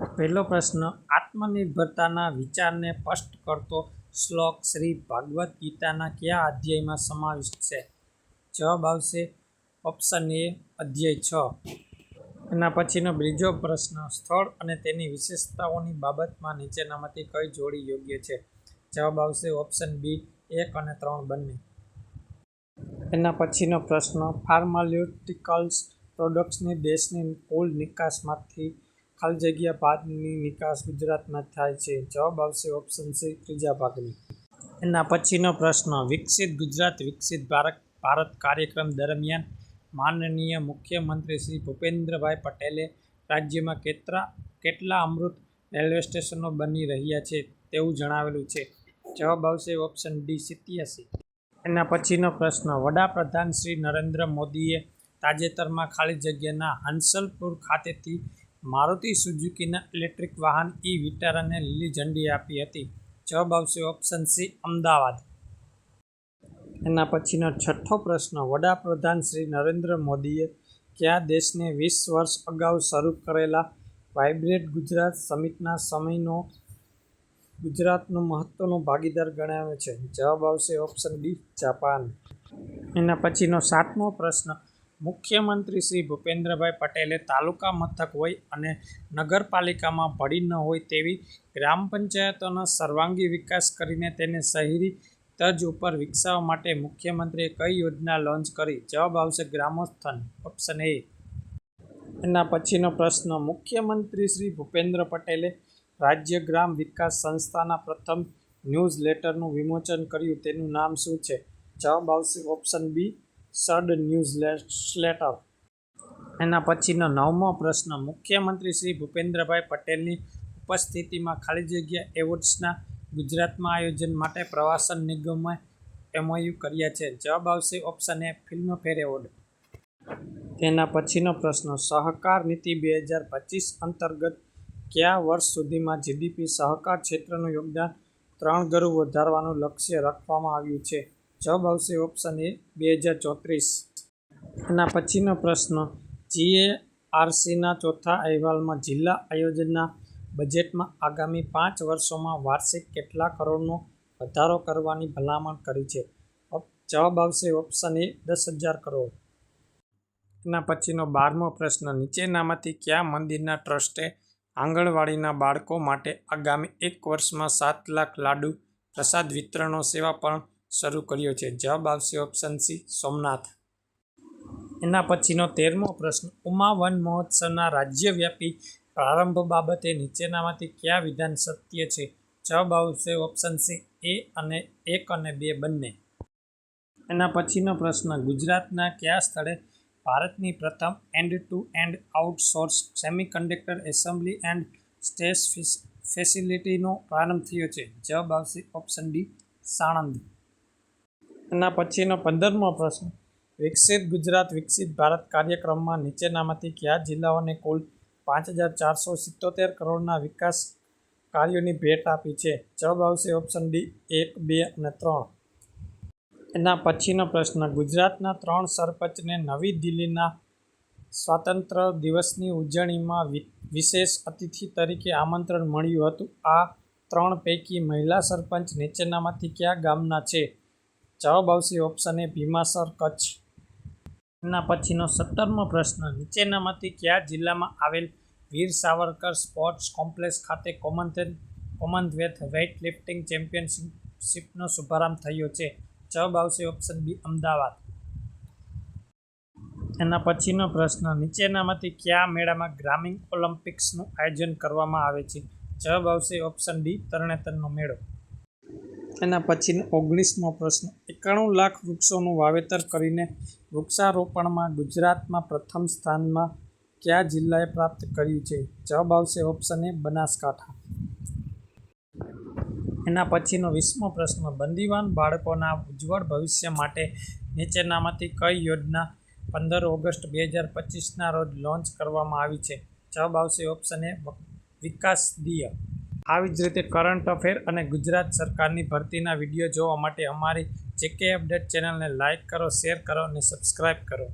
પહેલો પ્રશ્ન, આત્મનિર્ભરતાના વિચારને સ્પષ્ટ કરતો શ્લોક શ્રી ભાગવદ્ ગીતાના કયા અધ્યાયમાં સમાવિષ્ટ છે? જવાબ આવશે ઓપ્શન એ, અધ્યાય છ. એના પછીનો બીજો પ્રશ્ન, સ્થળ અને તેની વિશેષતાઓની બાબતમાં નીચેનામાંથી કઈ જોડી યોગ્ય છે? જવાબ આવશે ઓપ્શન બી, એક અને ત્રણ બંને. એના પછીનો પ્રશ્ન, ફાર્માલ્યુટિકલ્સ પ્રોડક્ટ્સની દેશની કુલ નિકાસમાંથી ખાલી જગ્યા ભારતની નિકાસ ગુજરાતમાં થાય છે. જવાબ આવશે ઓપ્શન સી ત્રીજા ભાગની. એના પછીનો પ્રશ્ન, વિકસિત ગુજરાત, વિકસિત ભારત ભારત કાર્યક્રમ દરમિયાન માનનીય મુખ્યમંત્રી શ્રી ભૂપેન્દ્રભાઈ પટેલે રાજ્યમાં કેટલા કેટલા અમૃત રેલવે સ્ટેશનો બની રહ્યા છે તેવું જણાવેલું છે. જવાબ આવશે ઓપ્શન ડી સિત્યાસી. એના પછીનો પ્રશ્ન, વડાપ્રધાન શ્રી નરેન્દ્ર મોદીએ તાજેતરમાં ખાલી જગ્યાના હંસલપુર ખાતેથી મારુતિ સુઝુકીના ઇલેક્ટ્રિક વાહન ઈ વિટારાને લીલી ઝંડી આપી હતી. જવાબ આવશે ઓપ્શન સી, અમદાવાદ. એના પછીનો છઠ્ઠો પ્રશ્ન, વડાપ્રધાન શ્રી નરેન્દ્ર મોદીએ કયા દેશને વીસ વર્ષ અગાઉ શરૂ કરેલા વાઇબ્રેટ ગુજરાત સમિટના સમયનો ગુજરાતનો મહત્વનો ભાગીદાર ગણાવ્યો છે? જવાબ આવશે ઓપ્શન બી જાપાન. એના પછીનો સાતમો પ્રશ્ન મુખ્યમંત્રી શ્રી ભૂપેન્દ્રભાઈ પટેલે તાલુકા મથક હોય અને નગરપાલિકામાં ભળી ન હોય તેવી ગ્રામ પંચાયતોનો સર્વાંગી વિકાસ કરીને તેને શહેરી તજ ઉપર વિકસાવવા માટે મુખ્યમંત્રીએ કઈ યોજના લોન્ચ કરી? જવાબ આવશે ગ્રામોત્થાન ઓપ્શન એ. એના પછીનો પ્રશ્ન, મુખ્યમંત્રી શ્રી ભૂપેન્દ્ર પટેલે રાજ્ય ગ્રામ વિકાસ સંસ્થાના પ્રથમ ન્યૂઝ લેટરનું વિમોચન કર્યું, તેનું નામ શું છે? જવાબ આવશે ઓપ્શન બી સડ ન્યૂઝ લેટર એના પછીનો નવમો પ્રશ્ન. મુખ્યમંત્રી શ્રી ભૂપેન્દ્રભાઈ પટેલની ઉપસ્થિતિમાં ખાલી જગ્યા એવોર્ડ્સના ગુજરાતમાં આયોજન માટે પ્રવાસન નિગમે એમઓયુ કર્યા છે. જવાબ આવશે ઓપ્શન એ ફિલ્મફેર એવોર્ડ તેના પછીનો પ્રશ્ન. સહકાર નીતિ બે હજાર પચીસ અંતર્ગત કયા વર્ષ સુધીમાં જીડીપી સહકાર ક્ષેત્રનું યોગદાન ત્રણ ગણું વધારવાનું લક્ષ્ય રાખવામાં આવ્યું છે? જવાબ આવશે ઓપ્શન એ બે હજાર ચોત્રીસ. એના પછીનો પ્રશ્ન જીએઆરસીના ચોથા અહેવાલમાં જિલ્લા આયોજનના બજેટમાં આગામી પાંચ વર્ષોમાં વાર્ષિક કેટલા કરોડનો વધારો કરવાની ભલામણ કરી છે? જવાબ આવશે ઓપ્શન એ દસ હજાર કરોડ. એના પછીનો બારમો પ્રશ્ન, નીચેનામાંથી કયા મંદિરના ટ્રસ્ટે આંગણવાડીના બાળકો માટે આગામી એક વર્ષમાં સાત લાખ લાડુ પ્રસાદ વિતરણો સેવા પણ શરૂ કર્યો છે. જવાબ આવશે ઓપ્શન સી સોમનાથ. એના પછીનો તેરમો પ્રશ્ન, ઉમા વન મહોત્સવના રાજ્યવ્યાપી પ્રારંભ બાબતે નીચેનામાંથી કયા વિધાન સત્ય છે? જવાબ આવશે ઓપ્શન સી એ અને એક અને બે બંને. એના પછીનો પ્રશ્ન, ગુજરાતના કયા સ્થળે ભારતની પ્રથમ end to end outsource semiconductor assembly and સ્ટેસ ફેસિલિટીનો પ્રારંભ થયો છે? જવાબ આવશે ઓપ્શન ડી સાણંદ. એના પછીનો પંદરમો પ્રશ્ન. વિકસિત ગુજરાત, વિકસિત ભારત કાર્યક્રમમાં નીચેનામાંથી કયા જિલ્લાઓને કુલ પાંચ હજાર ચારસો સિત્તોતેર કરોડના વિકાસ કાર્યોની ભેટ આપી છે? જવાબ આવશે ઓપ્શન ડી એક, બે અને ત્રણ. એના પછીનો પ્રશ્ન. ગુજરાતના ત્રણ સરપંચને નવી દિલ્હીના સ્વાતંત્ર્ય દિવસની ઉજવણીમાં વિશેષ અતિથિ તરીકે આમંત્રણ મળ્યું હતું. આ ત્રણ પૈકી મહિલા સરપંચ નીચેનામાંથી કયા ગામના છે? જવાબ આવશે ઓપ્શન એ ભીમાસર કચ્છ. એના પછીનો સત્તરમો પ્રશ્ન, નીચેનામાંથી કયા જિલ્લામાં આવેલ વીર સાવરકર સ્પોર્ટ્સ કોમ્પ્લેક્સ ખાતે કોમનવેલ્થ કોમનવેલ્થ વેઇટ લિફ્ટિંગ ચેમ્પિયનશિપનો શુભારંભ થયો છે? જવાબ આવશે ઓપ્શન બી, અમદાવાદ. એના પછીનો પ્રશ્ન, નીચેનામાંથી કયા મેળામાં ગ્રામીણ ઓલિમ્પિક્સનું આયોજન કરવામાં આવે છે? જવાબ આવશે ઓપ્શન ડી, તરણેતરનો મેળો. એના પછીનો ઓગણીસમો પ્રશ્ન. એકાણું લાખ વૃક્ષોનું વાવેતર કરીને વૃક્ષારોપણમાં ગુજરાતમાં પ્રથમ સ્થાનમાં કયા જિલ્લાએ પ્રાપ્ત કર્યું છે? જવાબ આવશે ઓપ્શન એ બનાસકાંઠા. એના પછીનો વીસમો પ્રશ્ન. બંદીવાન બાળકોના ઉજ્જવળ ભવિષ્ય માટે નીચેનામાંથી કઈ યોજના પંદર ઓગસ્ટ બે હજાર પચીસના રોજ લોન્ચ કરવામાં આવી છે? જવાબ આવશે ઓપ્શન એ વિકાસ દિય આવી જ રીતે કરંટ અફેર અને ગુજરાત સરકારની ભરતીના વીડિયો જોવા માટે અમારી જેકે અપડેટ ચેનલને લાઇક કરો શેર કરો અને સબસ્ક્રાઈબ કરો.